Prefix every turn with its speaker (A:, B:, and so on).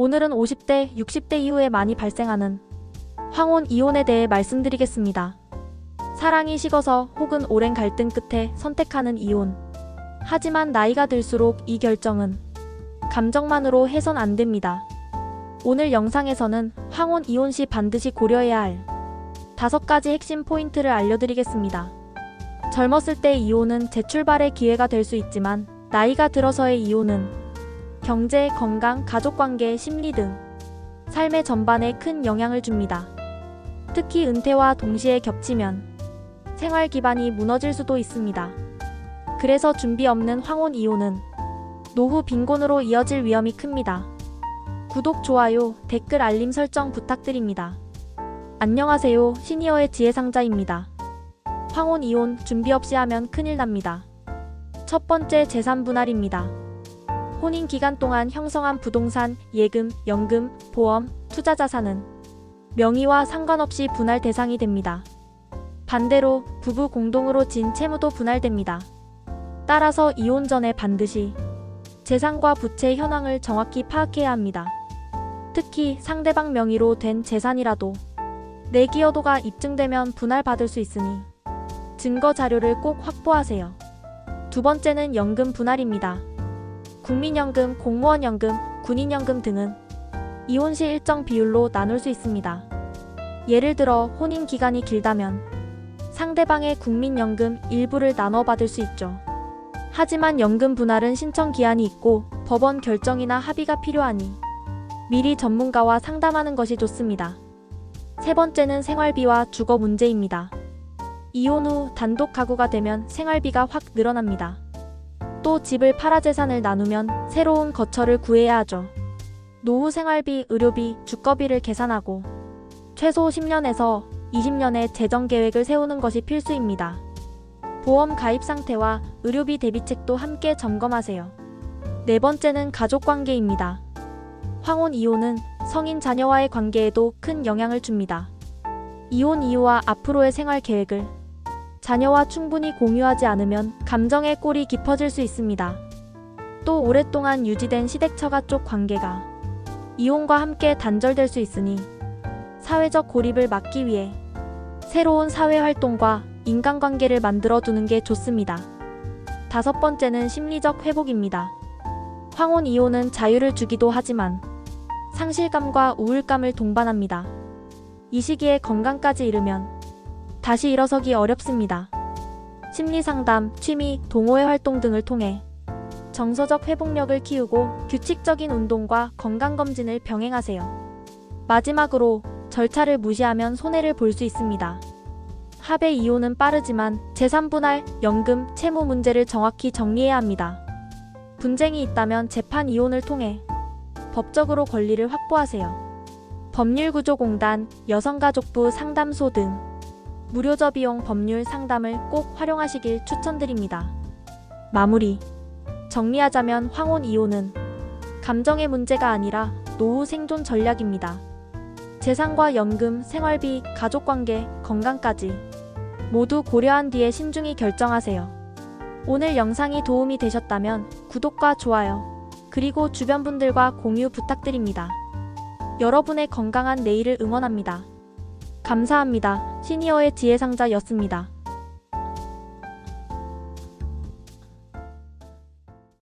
A: 오늘은 50대, 60대 이후에 많이 발생하는 황혼 이혼에 대해 말씀드리겠습니다. 사랑이 식어서 혹은 오랜 갈등 끝에 선택하는 이혼. 하지만 나이가 들수록 이 결정은 감정만으로 해선 안 됩니다. 오늘 영상에서는 황혼 이혼 시 반드시 고려해야 할 다섯 가지 핵심 포인트를 알려드리겠습니다. 젊었을 때 이혼은 재출발의 기회가 될 수 있지만 나이가 들어서의 이혼은 경제, 건강, 가족관계, 심리 등 삶의 전반에 큰 영향을 줍니다. 특히 은퇴와 동시에 겹치면 생활 기반이 무너질 수도 있습니다. 그래서 준비 없는 황혼 이혼은 노후 빈곤으로 이어질 위험이 큽니다. 구독, 좋아요, 댓글 알림 설정 부탁드립니다. 안녕하세요. 시니어의 지혜상자입니다. 황혼 이혼 준비 없이 하면 큰일 납니다. 첫 번째 재산 분할입니다. 혼인 기간 동안 형성한 부동산, 예금, 연금, 보험, 투자 자산은 명의와 상관없이 분할 대상이 됩니다. 반대로 부부 공동으로 진 채무도 분할됩니다. 따라서 이혼 전에 반드시 재산과 부채 현황을 정확히 파악해야 합니다. 특히 상대방 명의로 된 재산이라도 내 기여도가 입증되면 분할받을 수 있으니 증거 자료를 꼭 확보하세요. 두 번째는 연금 분할입니다. 국민연금, 공무원연금, 군인연금 등은 이혼 시 일정 비율로 나눌 수 있습니다. 예를 들어 혼인 기간이 길다면 상대방의 국민연금 일부를 나눠 받을 수 있죠. 하지만 연금 분할은 신청 기한이 있고 법원 결정이나 합의가 필요하니 미리 전문가와 상담하는 것이 좋습니다. 세 번째는 생활비와 주거 문제입니다. 이혼 후 단독 가구가 되면 생활비가 확 늘어납니다. 또 집을 팔아 재산을 나누면 새로운 거처를 구해야 하죠. 노후 생활비, 의료비, 주거비를 계산하고 최소 10년에서 20년의 재정 계획을 세우는 것이 필수입니다. 보험 가입 상태와 의료비 대비책도 함께 점검하세요. 네 번째는 가족 관계입니다. 황혼 이혼은 성인 자녀와의 관계에도 큰 영향을 줍니다. 이혼 이후와 앞으로의 생활 계획을 자녀와 충분히 공유하지 않으면 감정의 골이 깊어질 수 있습니다. 또 오랫동안 유지된 시댁처가 쪽 관계가 이혼과 함께 단절될 수 있으니 사회적 고립을 막기 위해 새로운 사회 활동과 인간관계를 만들어 두는 게 좋습니다. 다섯 번째는 심리적 회복입니다. 황혼 이혼은 자유를 주기도 하지만 상실감과 우울감을 동반합니다. 이 시기에 건강까지 잃으면 다시 일어서기 어렵습니다. 심리 상담, 취미, 동호회 활동 등을 통해 정서적 회복력을 키우고 규칙적인 운동과 건강검진을 병행하세요. 마지막으로 절차를 무시하면 손해를 볼 수 있습니다. 합의 이혼은 빠르지만 재산 분할, 연금, 채무 문제를 정확히 정리해야 합니다. 분쟁이 있다면 재판 이혼을 통해 법적으로 권리를 확보하세요. 법률구조공단, 여성가족부 상담소 등 무료저 비용 법률 상담을 꼭 활용하시길 추천드립니다. 마무리. 정리하자면 황혼 이혼은 감정의 문제가 아니라 노후 생존 전략입니다. 재산과 연금, 생활비, 가족관계, 건강까지 모두 고려한 뒤에 신중히 결정하세요. 오늘 영상이 도움이 되셨다면 구독과 좋아요, 그리고 주변 분들과 공유 부탁드립니다. 여러분의 건강한 내일을 응원합니다. 감사합니다. 시니어의 지혜상자였습니다.